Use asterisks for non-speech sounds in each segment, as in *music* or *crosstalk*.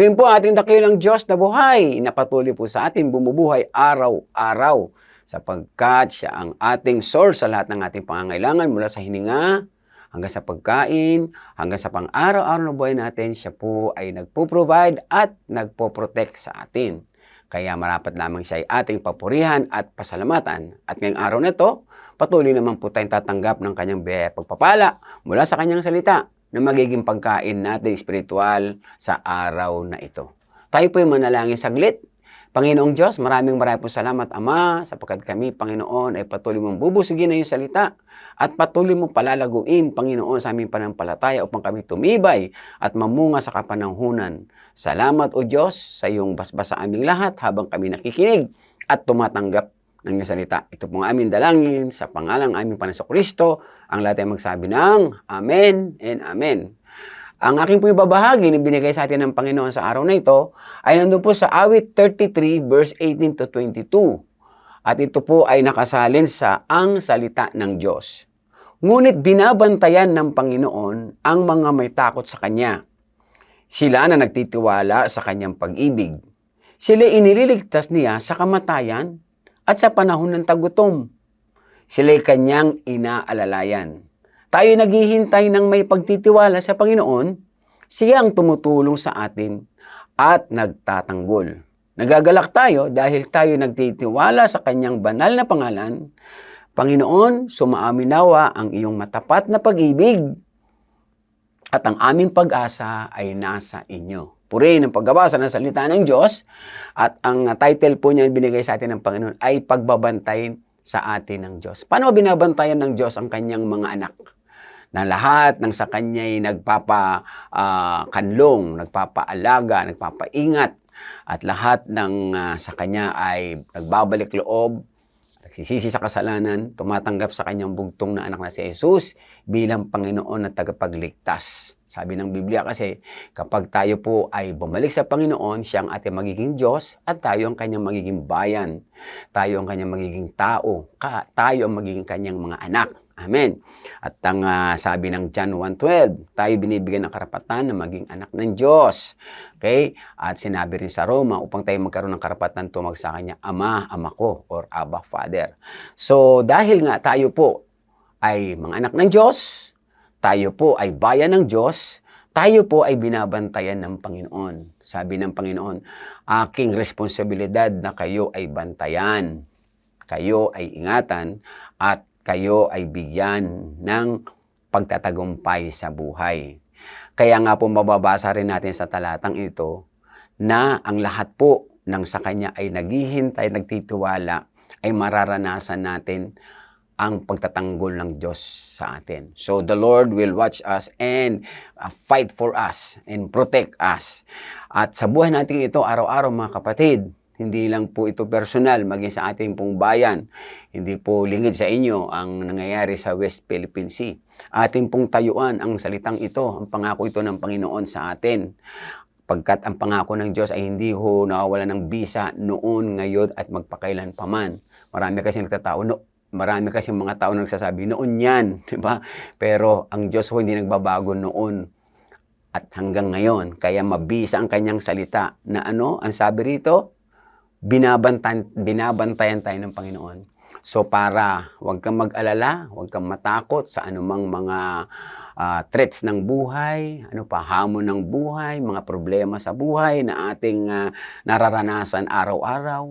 Purihin po ating dakilang Diyos na buhay na patuloy po sa ating bumubuhay araw-araw sapagkat siya ang ating source sa lahat ng ating pangangailangan mula sa hininga hanggang sa pagkain, hanggang sa pang-araw-araw na buhay natin, siya po ay nagpo-provide at nagpo-protect sa atin. Kaya marapat lamang siya ay ating papurihan at pasalamatan. At ngayong araw na ito, patuloy naman po tayong tatanggap ng kanyang biyaya pagpapala mula sa kanyang salita na magiging pagkain natin spiritual sa araw na ito. Tayo po yung manalangin saglit. Panginoong Diyos, maraming maraming po salamat, Ama, sapagkat kami, Panginoon, ay patuloy mong bubusugin na yung salita at patuloy mong palalaguin, Panginoon, sa aming panampalataya upang kami tumibay at mamunga sa kapananghunan. Salamat, O Diyos, sa iyong basbas sa aming lahat habang kami nakikinig at tumatanggap ng iyong salita. Ito pong aming dalangin sa pangalang aming Panginoon Kristo. Ang lahat ay magsabi ng Amen and Amen. Ang aking po ibabahagi na binigay sa atin ng Panginoon sa araw na ito ay nandun po sa awit 33 verse 18 to 22. At ito po ay nakasalin sa ang salita ng Diyos. Ngunit binabantayan ng Panginoon ang mga may takot sa Kanya. Sila na nagtitiwala sa Kanyang pag-ibig. Sila inililigtas niya sa kamatayan at sa panahon ng tagutom. Sila'y Kanyang inaalalayan. Tayo naghihintay ng may pagtitiwala sa Panginoon, siya ang tumutulong sa atin at nagtatanggol. Nagagalak tayo dahil tayo nagtitiwala sa kanyang banal na pangalan. Panginoon, sumaaminawa ang iyong matapat na pag-ibig at ang aming pag-asa ay nasa inyo. Purihin ang pagbabasa ng salita ng Diyos at ang title po niya binigay sa atin ng Panginoon ay pagbabantayin sa atin ng Diyos. Paano binabantayan ng Diyos ang kanyang mga anak? na lahat ng sa kanya'y nagpapakanlong, nagpapaalaga, nagpapaingat, at lahat ng ah, sa kanya ay nagbabalik loob, nagsisisi sa kasalanan, tumatanggap sa kanyang bugtong na anak na si Jesus bilang Panginoon at tagapagligtas. Sabi ng Biblia kasi, kapag tayo po ay bumalik sa Panginoon, siya ang ating magiging Diyos at tayo ang kanyang magiging bayan. Tayo ang kanyang magiging tao. Ka, tayo ang magiging kanyang mga anak. Amen. At ang ah, sabi ng John 1.12, tayo binibigyan ng karapatan na maging anak ng Diyos. Okay? At sinabi rin sa Roma, upang tayo magkaroon ng karapatan tumag sa Kanya, Ama, Ama ko, or Abba, Father. So, dahil nga tayo po ay mga anak ng Diyos, tayo po ay bayan ng Diyos, tayo po ay binabantayan ng Panginoon. Sabi ng Panginoon, aking responsibilidad na kayo ay bantayan, kayo ay ingatan, at kayo ay bigyan ng pagtatagumpay sa buhay. Kaya nga po mababasa rin natin sa talatang ito na ang lahat po ng sa Kanya ay naghihintay, nagtitiwala, ay mararanasan natin ang pagtatanggol ng Diyos sa atin. So the Lord will watch us and uh, fight for us and protect us. At sa buhay natin ito, araw-araw mga kapatid, hindi lang po ito personal, maging sa ating pong bayan. Hindi po lingid sa inyo ang nangyayari sa West Philippine Sea. Ating pong tayuan ang salitang ito, ang pangako ito ng Panginoon sa atin. Pagkat ang pangako ng Diyos ay hindi ho nawawala ng bisa noon, ngayon at magpakailan paman. Marami kasi nagtatao, no, marami kasi mga tao na nagsasabi, noon yan, *laughs* di ba? Pero ang Diyos ho hindi nagbabago noon at hanggang ngayon. Kaya mabisa ang kanyang salita na ano, ang sabi rito, binabantayan, binabantayan tayo ng Panginoon. So para huwag kang mag-alala, huwag kang matakot sa anumang mga ah, threats ng buhay, ano pa, hamon ng buhay, mga problema sa buhay na ating ah, nararanasan araw-araw.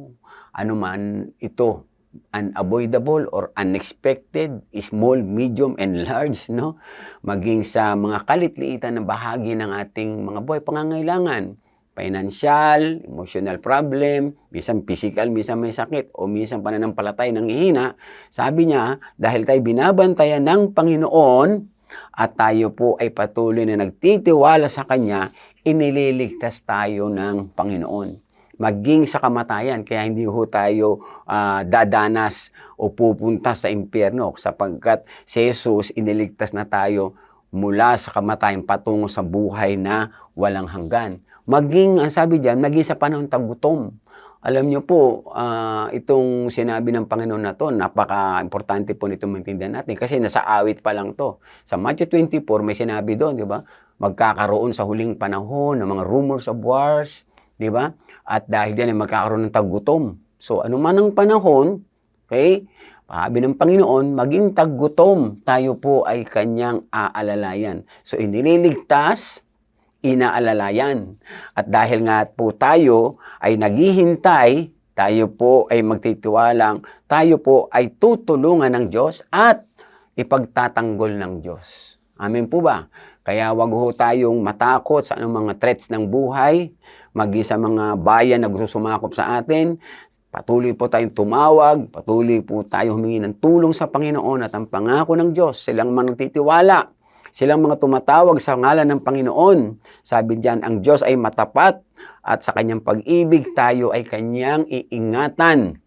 Ano man ito, unavoidable or unexpected, small, medium, and large, no? Maging sa mga kalitliitan na bahagi ng ating mga buhay pangangailangan financial, emotional problem, minsan physical, minsan may sakit, o minsan pananampalatay ng hihina, sabi niya, dahil tayo binabantayan ng Panginoon, at tayo po ay patuloy na nagtitiwala sa Kanya, inililigtas tayo ng Panginoon. Maging sa kamatayan, kaya hindi ho tayo ah, dadanas o pupunta sa impyerno sapagkat si Jesus iniligtas na tayo mula sa kamatayan patungo sa buhay na walang hanggan. Maging, ang sabi diyan, maging sa panahon tagutom. Alam niyo po, ah, itong sinabi ng Panginoon na to, napaka-importante po nito maintindihan natin kasi nasa awit pa lang to. Sa Matthew 24, may sinabi doon, di ba? Magkakaroon sa huling panahon ng mga rumors of wars, di ba? At dahil diyan ay magkakaroon ng tagutom. So, ano man ang panahon, okay? Sabi ng Panginoon, maging tagutom, tayo po ay kanyang aalalayan. So, inililigtas, inaalalayan. At dahil nga po tayo ay naghihintay, tayo po ay magtitiwalang, tayo po ay tutulungan ng Diyos at ipagtatanggol ng Diyos. Amen po ba? Kaya wag ho tayong matakot sa anong mga threats ng buhay, magi sa mga bayan na gusto sumakop sa atin. Patuloy po tayong tumawag, patuloy po tayo humingi ng tulong sa Panginoon at ang pangako ng Diyos, silang mga nagtitiwala, silang mga tumatawag sa ngalan ng Panginoon. Sabi diyan, ang Diyos ay matapat at sa kanyang pag-ibig tayo ay kanyang iingatan.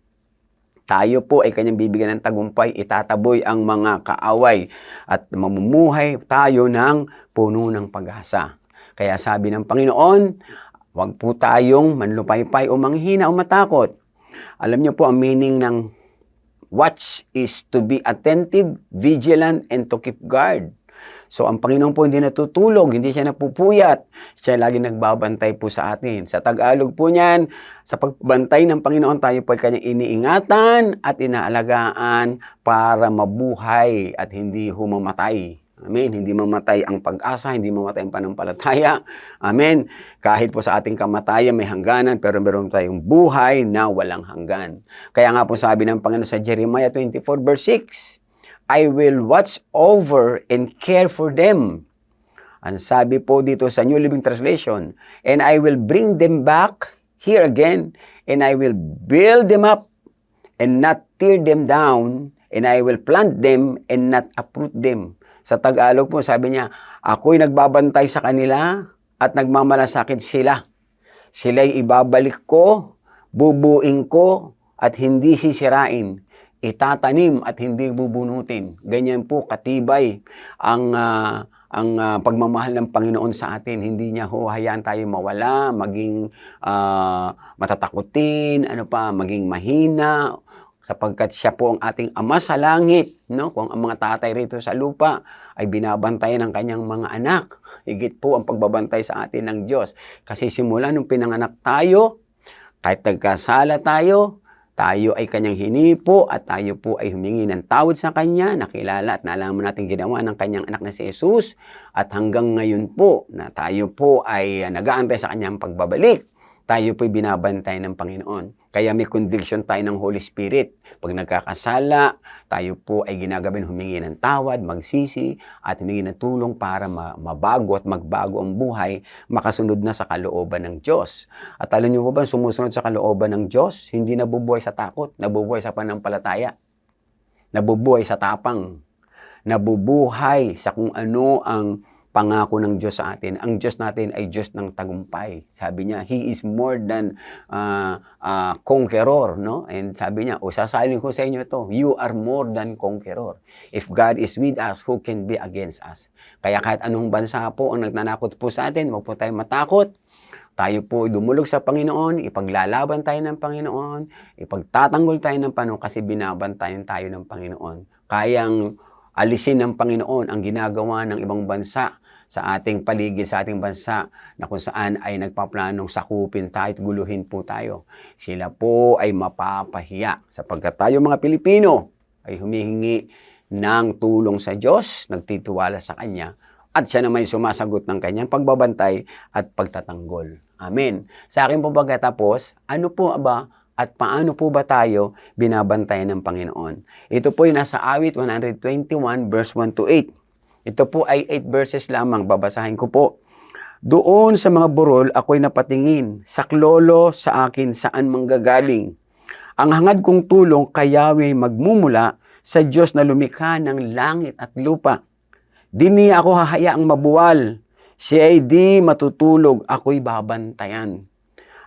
Tayo po ay kanyang bibigyan ng tagumpay, itataboy ang mga kaaway at mamumuhay tayo ng puno ng pag-asa. Kaya sabi ng Panginoon, huwag po tayong manlupaypay o manghina o matakot. Alam niyo po ang meaning ng watch is to be attentive, vigilant, and to keep guard. So, ang Panginoon po hindi natutulog, hindi siya napupuyat. Siya lagi nagbabantay po sa atin. Sa Tagalog po niyan, sa pagbantay ng Panginoon, tayo po kanyang iniingatan at inaalagaan para mabuhay at hindi humamatay. Amen. Hindi mamatay ang pag-asa, hindi mamatay ang panampalataya. Amen. Kahit po sa ating kamatayan may hangganan, pero meron tayong buhay na walang hanggan. Kaya nga po sabi ng Panginoon sa Jeremiah 24 verse 6, I will watch over and care for them. Ang sabi po dito sa New Living Translation, and I will bring them back here again, and I will build them up and not tear them down, and I will plant them and not uproot them. Sa Tagalog po, sabi niya, ako'y nagbabantay sa kanila at nagmamalasakit sila. Sila'y ibabalik ko, bubuing ko, at hindi sisirain. Itatanim at hindi bubunutin. Ganyan po katibay ang ah, ang ah, pagmamahal ng Panginoon sa atin. Hindi niya ho hayaan tayo mawala, maging ah, matatakutin, ano pa, maging mahina, sapagkat siya po ang ating ama sa langit, no? Kung ang mga tatay rito sa lupa ay binabantayan ng kanyang mga anak, higit po ang pagbabantay sa atin ng Diyos. Kasi simula nung pinanganak tayo, kahit nagkasala tayo, tayo ay kanyang hinipo at tayo po ay humingi ng tawad sa kanya, nakilala at nalaman natin ginawa ng kanyang anak na si Jesus. At hanggang ngayon po na tayo po ay uh, nag-aantay sa kanyang pagbabalik, tayo po'y binabantay ng Panginoon. Kaya may conviction tayo ng Holy Spirit. Pag nagkakasala, tayo po ay ginagawin humingi ng tawad, magsisi, at humingi ng tulong para ma- mabago at magbago ang buhay, makasunod na sa kalooban ng Diyos. At alam niyo po ba, sumusunod sa kalooban ng Diyos, hindi nabubuhay sa takot, nabubuhay sa panampalataya, nabubuhay sa tapang, nabubuhay sa kung ano ang pangako ng Diyos sa atin. Ang Diyos natin ay Diyos ng tagumpay. Sabi niya, He is more than uh, uh, conqueror, no? And sabi niya, o sasalin ko sa inyo ito, you are more than conqueror. If God is with us, who can be against us? Kaya kahit anong bansa po ang nagnanakot po sa atin, huwag po tayo matakot. Tayo po dumulog sa Panginoon, ipaglalaban tayo ng Panginoon, ipagtatanggol tayo ng Panginoon kasi binabantayan tayo ng Panginoon. Kayang alisin ng Panginoon ang ginagawa ng ibang bansa sa ating paligid, sa ating bansa, na kung saan ay nagpaplanong sakupin tayo at guluhin po tayo. Sila po ay mapapahiya sapagkat tayo mga Pilipino ay humihingi ng tulong sa Diyos, nagtitiwala sa Kanya, at siya naman sumasagot ng kanyang pagbabantay at pagtatanggol. Amen. Sa akin po pagkatapos, ano po ba at paano po ba tayo binabantayan ng Panginoon? Ito po ay nasa awit 121 verse 1 to 8. Ito po ay 8 verses lamang, babasahin ko po. Doon sa mga burol ako'y napatingin, saklolo sa akin saan manggagaling. Ang hangad kong tulong kayawi magmumula sa Diyos na lumikha ng langit at lupa. Di niya ako hahayaang mabuwal. Siya ay di matutulog, ako'y babantayan.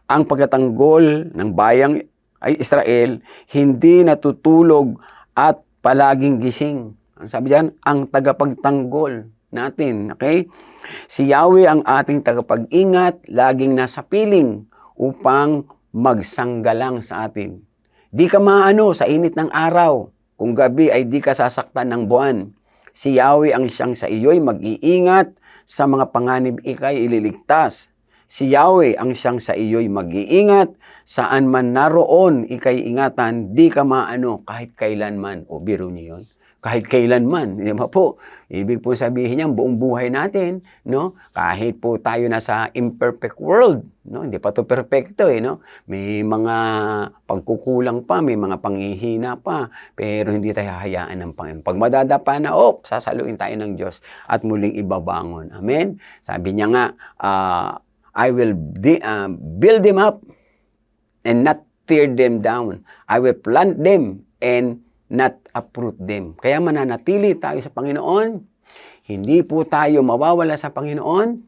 Ang pagtatanggol ng bayang ay Israel, hindi natutulog at palaging gising. Ang sabi diyan, ang tagapagtanggol natin. Okay? Si Yahweh ang ating tagapag-ingat, laging nasa piling upang magsanggalang sa atin. Di ka maano sa init ng araw, kung gabi ay di ka sasaktan ng buwan. Si Yahweh ang siyang sa iyo'y mag-iingat, sa mga panganib ikay ililigtas. Si Yahweh ang siyang sa iyo'y mag-iingat, saan man naroon ikay ingatan, di ka maano kahit kailanman. O biro niyo yun? Kahit kailanman, di ba po? Ibig po sabihin niyan, buong buhay natin, no? Kahit po tayo nasa imperfect world, no? Hindi pa to perfecto eh, no? May mga pagkukulang pa, may mga panghihina pa, pero hindi tayo hahayaan ng Panginoon. Pag madadapa na, oh, sasaluin tayo ng Diyos at muling ibabangon. Amen? Sabi niya nga, ah, I will ah, build them up and not tear them down. I will plant them and not uproot them. Kaya mananatili tayo sa Panginoon. Hindi po tayo mawawala sa Panginoon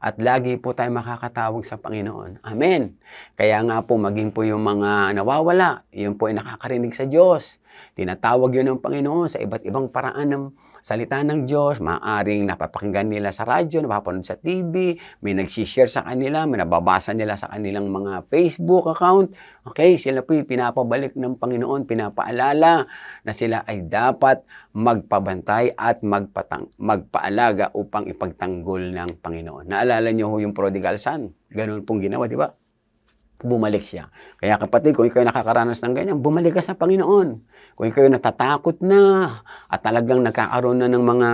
at lagi po tayo makakatawag sa Panginoon. Amen. Kaya nga po maging po yung mga nawawala, yun po ay nakakarinig sa Diyos. Tinatawag yun ng Panginoon sa iba't ibang paraan ng salita ng Diyos. Maaring napapakinggan nila sa radyo, napapanood sa TV, may nagsishare sa kanila, may nababasa nila sa kanilang mga Facebook account. Okay, sila po pinapabalik ng Panginoon, pinapaalala na sila ay dapat magpabantay at magpatang, magpaalaga upang ipagtanggol ng Panginoon. Naalala niyo ho yung prodigal son? Ganun pong ginawa, di ba? Bumalik siya. Kaya kapatid, kung ikaw nakakaranas ng ganyan, bumalik ka sa Panginoon. Kung ikaw natatakot na at talagang nagkakaroon na ng mga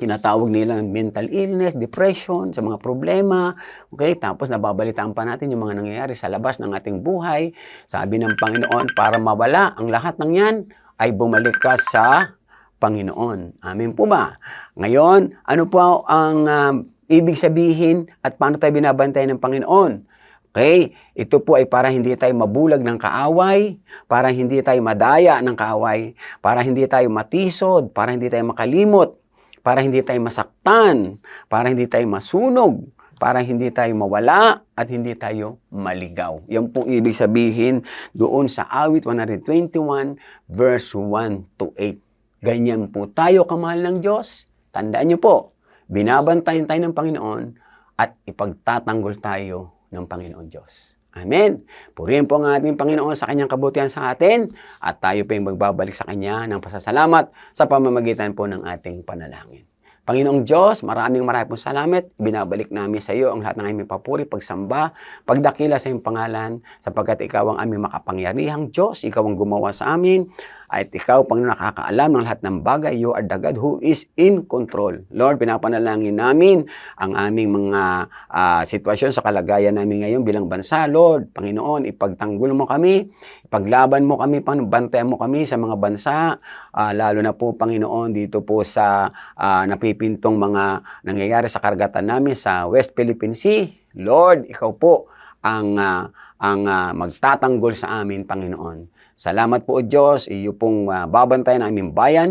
tinatawag nila mental illness, depression, sa mga problema. Okay, tapos nababalitaan pa natin yung mga nangyayari sa labas ng ating buhay. Sabi ng Panginoon, para mawala ang lahat ng yan, ay bumalik ka sa Panginoon. Amen po ba? Ngayon, ano po ang um, ibig sabihin at paano tayo binabantay ng Panginoon? Okay, ito po ay para hindi tayo mabulag ng kaaway, para hindi tayo madaya ng kaaway, para hindi tayo matisod, para hindi tayo makalimot, para hindi tayo masaktan, para hindi tayo masunog, para hindi tayo mawala at hindi tayo maligaw. Yan po ibig sabihin doon sa awit 121 verse 1 to 8. Ganyan po tayo kamahal ng Diyos. Tandaan niyo po, binabantayan tayo ng Panginoon at ipagtatanggol tayo ng Panginoon Diyos. Amen. Purihin po ang ating Panginoon sa kanyang kabutihan sa atin at tayo po yung magbabalik sa kanya ng pasasalamat sa pamamagitan po ng ating panalangin. Panginoong Diyos, maraming maraming pong salamat. Binabalik namin sa iyo ang lahat ng aming papuri, pagsamba, pagdakila sa iyong pangalan, sapagkat ikaw ang aming makapangyarihang Diyos, ikaw ang gumawa sa amin, at ikaw, Panginoon, nakakaalam ng lahat ng bagay. You are the God who is in control. Lord, pinapanalangin namin ang aming mga ah, sitwasyon sa kalagayan namin ngayon bilang bansa. Lord, Panginoon, ipagtanggol mo kami, ipaglaban mo kami, bantayan mo kami sa mga bansa, ah, lalo na po, Panginoon, dito po sa ah, napipintong mga nangyayari sa karagatan namin sa West Philippine Sea. Lord, ikaw po ang ah, ang ah, magtatanggol sa amin, Panginoon. Salamat po, O Diyos, iyo pong ah, babantayan ang aming bayan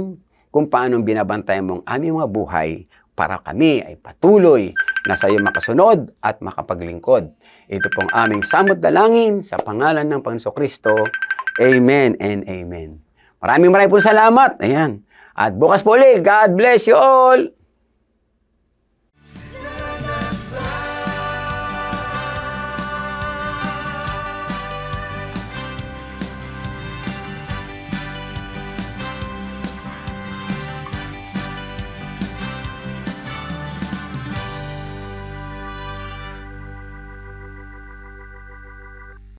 kung paano binabantayan mong aming mga buhay para kami ay patuloy na sa iyo makasunod at makapaglingkod. Ito pong aming samot dalangin sa pangalan ng Panginoon Kristo. Amen and Amen. Maraming maraming po salamat. Ayan. At bukas po ulit. God bless you all.